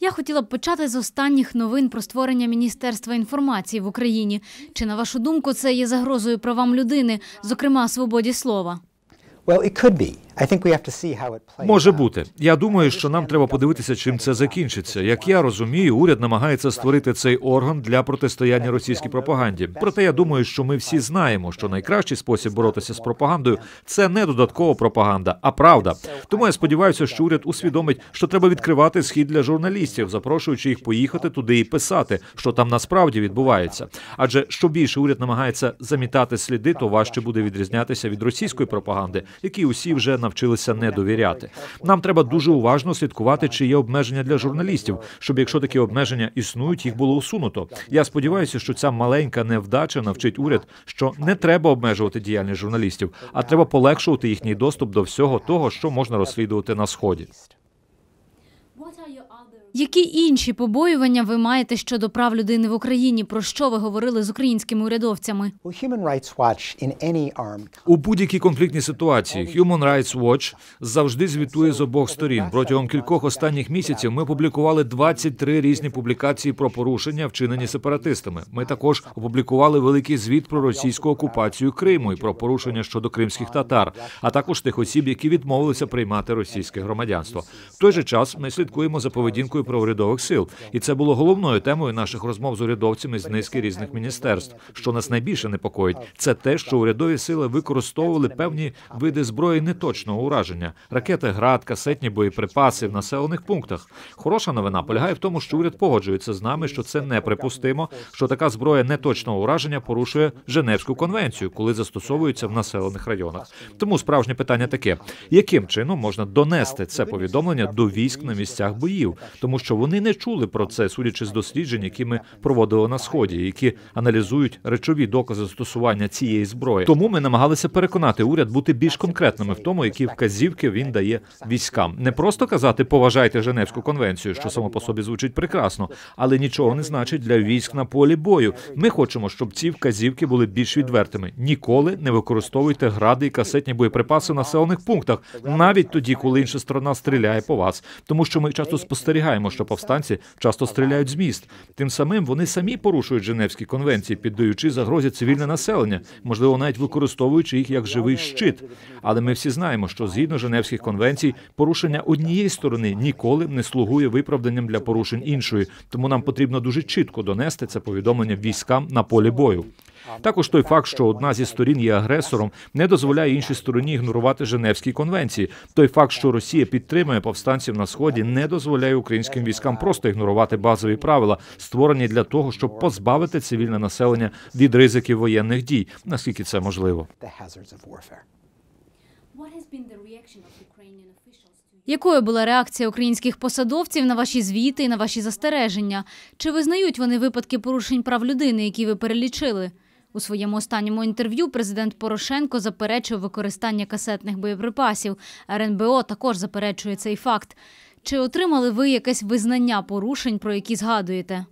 Я хотіла б почати з останніх новин про створення Міністерства інформації в Україні. Чи на вашу думку це є загрозою правам людини, зокрема свободі слова? Well, it could be. Може бути. Я думаю, що нам треба подивитися, чим це закінчиться. Як я розумію, уряд намагається створити цей орган для протистояння російській пропаганді. Проте я думаю, що ми всі знаємо, що найкращий спосіб боротися з пропагандою це не додаткова пропаганда, а правда. Тому я сподіваюся, що уряд усвідомить, що треба відкривати схід для журналістів, запрошуючи їх поїхати туди і писати, що там насправді відбувається. Адже що більше уряд намагається замітати сліди, то важче буде відрізнятися від російської пропаганди, якій усі вже навчилися не довіряти. Нам треба дуже уважно слідкувати, чи є обмеження для журналістів, щоб якщо такі обмеження існують, їх було усунуто. Я сподіваюся, що ця маленька невдача навчить уряд, що не треба обмежувати діяльність журналістів, а треба полегшувати їхній доступ до всього того, що можна розслідувати на сході. Які інші побоювання ви маєте щодо прав людини в Україні? Про що ви говорили з українськими урядовцями? У будь-якій конфліктній ситуації Human Rights Watch завжди звітує з обох сторін. Протягом кількох останніх місяців ми публікували 23 різні публікації про порушення, вчинені сепаратистами. Ми також опублікували великий звіт про російську окупацію Криму і про порушення щодо кримських татар, а також тих осіб, які відмовилися приймати російське громадянство. В той же час ми слідкуємо за поведінкою проурядових сил, і це було головною темою наших розмов з урядовцями з низки різних міністерств. Що нас найбільше непокоїть, це те, що урядові сили використовували певні види зброї неточного ураження: ракети град, касетні боєприпаси в населених пунктах. Хороша новина полягає в тому, що уряд погоджується з нами, що це неприпустимо, що така зброя неточного ураження порушує Женевську конвенцію, коли застосовується в населених районах. Тому справжнє питання таке: яким чином можна донести це повідомлення до військ на місцях боїв, тому що вони не чули про це, судячи з досліджень, які ми проводили на сході, які аналізують речові докази застосування цієї зброї. Тому ми намагалися переконати уряд бути більш конкретними в тому, які вказівки він дає військам. Не просто казати поважайте Женевську конвенцію, що само по собі звучить прекрасно, але нічого не значить для військ на полі бою. Ми хочемо, щоб ці вказівки були більш відвертими. Ніколи не використовуйте гради і касетні боєприпаси в населених пунктах, навіть тоді, коли інша сторона стріляє по вас, тому що ми часто спостерігаємо, що повстанці часто стріляють з міст. Тим самим вони самі порушують Женевські конвенції, піддаючи загрозі цивільне населення, можливо, навіть використовуючи їх як живий щит. Але ми всі знаємо, що згідно Женевських конвенцій, порушення однієї сторони ніколи не слугує виправданням для порушень іншої. Тому нам потрібно дуже чітко донести це повідомлення військам на полі бою. Також той факт, що одна зі сторін є агресором, не дозволяє іншій стороні ігнорувати Женевські конвенції. Той факт, що Росія підтримує повстанців на сході, не дозволяє українським військам просто ігнорувати базові правила, створені для того, щоб позбавити цивільне населення від ризиків воєнних дій, наскільки це можливо. Якою була реакція українських посадовців на ваші звіти і на ваші застереження? Чи визнають вони випадки порушень прав людини, які ви перелічили? У своєму останньому інтерв'ю президент Порошенко заперечив використання касетних боєприпасів. РНБО також заперечує цей факт. Чи отримали ви якесь визнання порушень, про які згадуєте?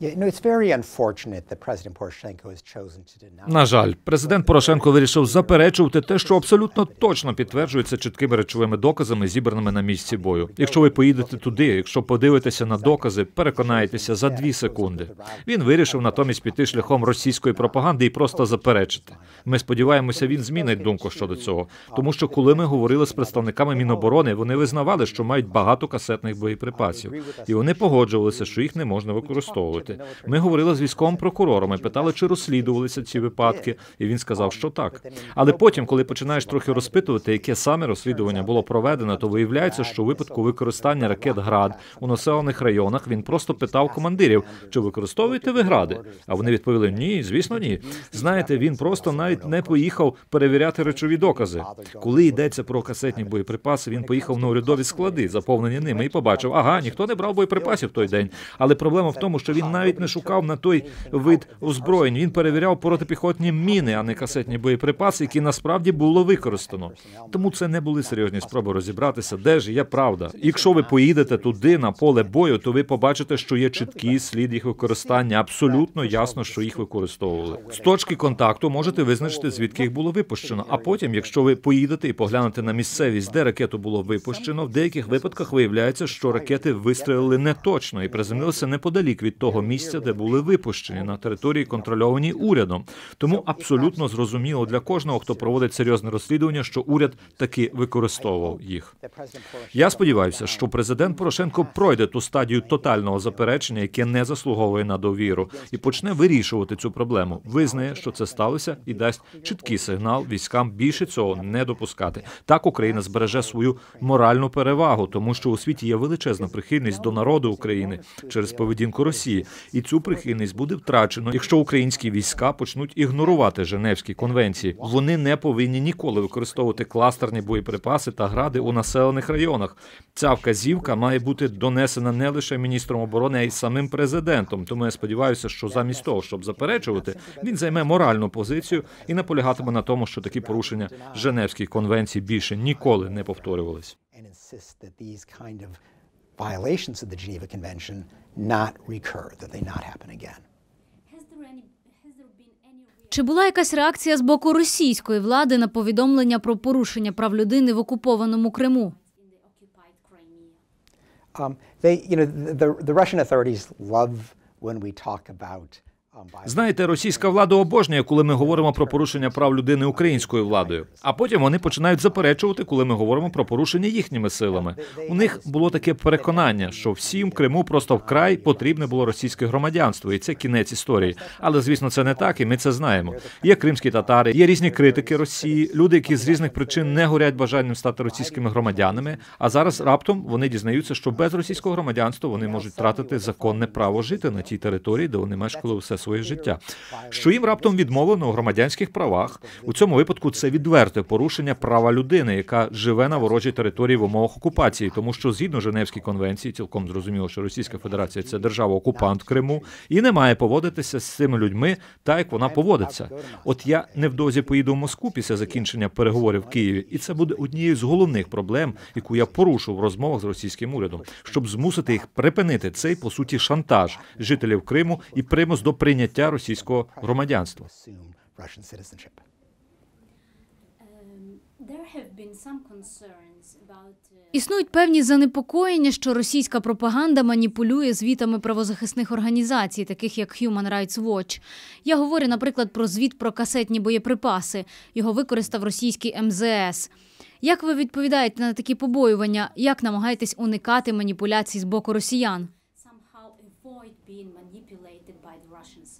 Yeah, no, it's very unfortunate that President Poroshenko has chosen to deny. На жаль, президент Порошенко вирішив заперечувати те, що абсолютно точно підтверджується чіткими речовими доказами, зібраними на місці бою. Якщо ви поїдете туди, якщо подивитеся на докази, переконаєтеся за дві секунди. Він вирішив натомість піти шляхом російської пропаганди і просто заперечити. Ми сподіваємося, він змінить думку щодо цього, тому що коли ми говорили з представниками Міноборони, вони визнавали, що мають багато касетних боєприпасів, і вони погоджувалися, що їх не можна використовувати. Ми говорили з військовим прокурором питали, чи розслідувалися ці випадки, і він сказав, що так. Але потім, коли починаєш трохи розпитувати, яке саме розслідування було проведено, то виявляється, що у випадку використання ракет град у населених районах він просто питав командирів, чи використовуєте ви гради? А вони відповіли: ні, звісно, ні. Знаєте, він просто навіть не поїхав перевіряти речові докази. Коли йдеться про касетні боєприпаси, він поїхав на урядові склади, заповнені ними, і побачив, ага, ніхто не брав боєприпасів той день. Але проблема в тому, що він навіть не шукав на той вид озброєнь. Він перевіряв протипіхотні міни, а не касетні боєприпаси, які насправді було використано. Тому це не були серйозні спроби розібратися, де ж є правда. Якщо ви поїдете туди на поле бою, то ви побачите, що є чіткий слід їх використання. Абсолютно ясно, що їх використовували. З точки контакту можете визначити, звідки їх було випущено. А потім, якщо ви поїдете і поглянете на місцевість, де ракету було випущено, в деяких випадках виявляється, що ракети вистрелили не точно і приземлилися неподалік від того місця, де були випущені на території, контрольованій урядом. Тому абсолютно зрозуміло для кожного, хто проводить серйозне розслідування, що уряд таки використовував їх. Я сподіваюся, що президент Порошенко пройде ту стадію тотального заперечення, яке не заслуговує на довіру, і почне вирішувати цю проблему. Визнає, що це сталося, і дасть чіткий сигнал військам більше цього не допускати. Так Україна збереже свою моральну перевагу, тому що у світі є величезна прихильність до народу України через поведінку Росії, і цю прихильність буде втрачено, якщо українські війська почнуть ігнорувати Женевські конвенції. Вони не повинні ніколи використовувати кластерні боєприпаси та гради у населених районах. Ця вказівка має бути донесена не лише міністром оборони, а й самим президентом. Тому я сподіваюся, що замість того, щоб заперечувати, він займе моральну позицію і наполягатиме на тому, що такі порушення Женевських конвенцій більше ніколи не повторювались. Violations of the Geneva Convention not recur, that they not happen again. Чи була якась реакція з боку російської влади на повідомлення про порушення прав людини в окупованому Криму? Um, they, you know, the, the, the Russian authorities love when we talk about. Знаєте, російська влада обожнює, коли ми говоримо про порушення прав людини українською владою. А потім вони починають заперечувати, коли ми говоримо про порушення їхніми силами. У них було таке переконання, що всім Криму просто вкрай потрібне було російське громадянство, і це кінець історії. Але звісно, це не так, і ми це знаємо. Є кримські татари, є різні критики Росії, люди, які з різних причин не горять бажанням стати російськими громадянами. А зараз раптом вони дізнаються, що без російського громадянства вони можуть втратити законне право жити на тій території, де вони мешкали своє життя. Що їм раптом відмовлено у громадянських правах. У цьому випадку це відверте порушення права людини, яка живе на ворожій території в умовах окупації, тому що згідно Женевській конвенції, цілком зрозуміло, що Російська Федерація це держава окупант Криму і не має поводитися з цими людьми так, як вона поводиться. От я невдовзі поїду в Москву після закінчення переговорів в Києві, і це буде однією з головних проблем, яку я порушу в розмовах з російським урядом, щоб змусити їх припинити цей по суті шантаж жителів Криму і примус до прийняття російського громадянства. Існують певні занепокоєння, що російська пропаганда маніпулює звітами правозахисних організацій, таких як Human Rights Watch. Я говорю, наприклад, про звіт про касетні боєприпаси. Його використав російський МЗС. Як ви відповідаєте на такі побоювання? Як намагаєтесь уникати маніпуляцій з боку росіян? discussions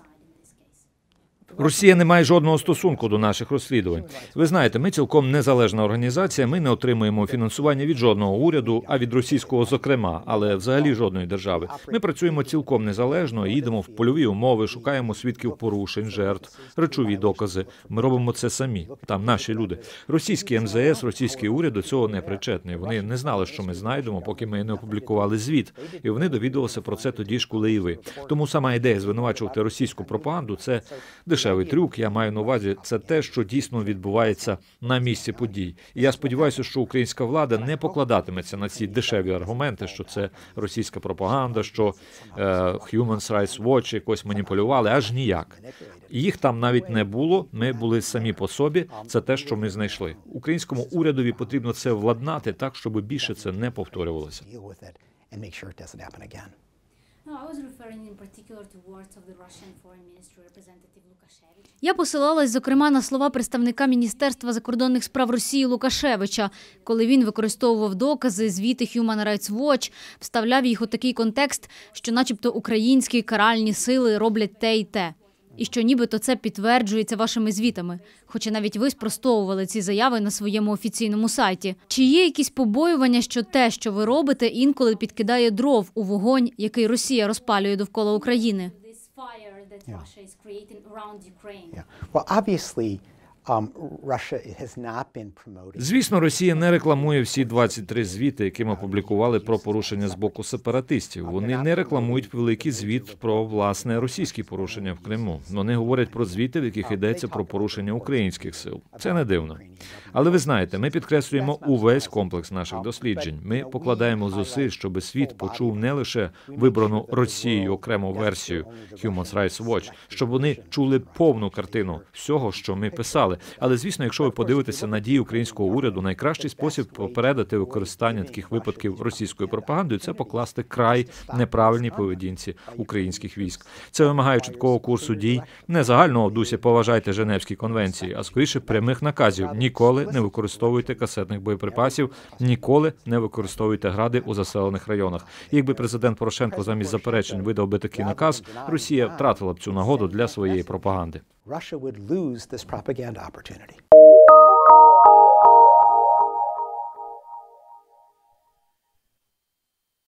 Росія не має жодного стосунку до наших розслідувань. Ви знаєте, ми цілком незалежна організація. Ми не отримуємо фінансування від жодного уряду, а від російського, зокрема, але взагалі жодної держави. Ми працюємо цілком незалежно, їдемо в польові умови, шукаємо свідків порушень, жертв, речові докази. Ми робимо це самі. Там наші люди. Російський МЗС, російський уряд до цього не причетний. Вони не знали, що ми знайдемо, поки ми не опублікували звіт. І вони довідувалися про це тоді ж, коли і ви. Тому сама ідея звинувачувати російську пропаганду це дешевий трюк. Я маю на увазі це те, що дійсно відбувається на місці подій. І я сподіваюся, що українська влада не покладатиметься на ці дешеві аргументи, що це російська пропаганда, що е, Human Rights Watch якось маніпулювали, аж ніяк. Їх там навіть не було. Ми були самі по собі. Це те, що ми знайшли. Українському урядові потрібно це владнати так, щоб більше це не повторювалося. And make sure it doesn't happen again. Я посилалась, зокрема, на слова представника Міністерства закордонних справ Росії Лукашевича, коли він використовував докази, звіти Human Rights Watch, вставляв їх у такий контекст, що, начебто, українські каральні сили роблять те й те. І що нібито це підтверджується вашими звітами, хоча навіть ви спростовували ці заяви на своєму офіційному сайті. Чи є якісь побоювання, що те, що ви робите, інколи підкидає дров у вогонь, який Росія розпалює довкола України? Yeah. Yeah. Well, obviously, Um. Звісно, Росія не рекламує всі 23 звіти, які ми опублікували про порушення з боку сепаратистів. Вони не рекламують великий звіт про власне російські порушення в Криму. Вони говорять про звіти, в яких йдеться про порушення українських сил. Це не дивно. Але ви знаєте, ми підкреслюємо увесь комплекс наших досліджень. Ми покладаємо зусиль, щоб світ почув не лише вибрану Росією окрему версію Human Rights Watch, щоб вони чули повну картину всього, що ми писали. Але звісно, якщо ви подивитеся на дії українського уряду, найкращий спосіб попередити використання таких випадків російською пропагандою це покласти край неправильній поведінці українських військ. Це вимагає чіткого курсу дій, не загального дусі поважайте Женевські конвенції, а скоріше прямих наказів: ніколи не використовуйте касетних боєприпасів, ніколи не використовуйте гради у заселених районах. Якби президент Порошенко замість заперечень видав би такий наказ, Росія втратила б цю нагоду для своєї пропаганди. Russia would lose this propaganda opportunity.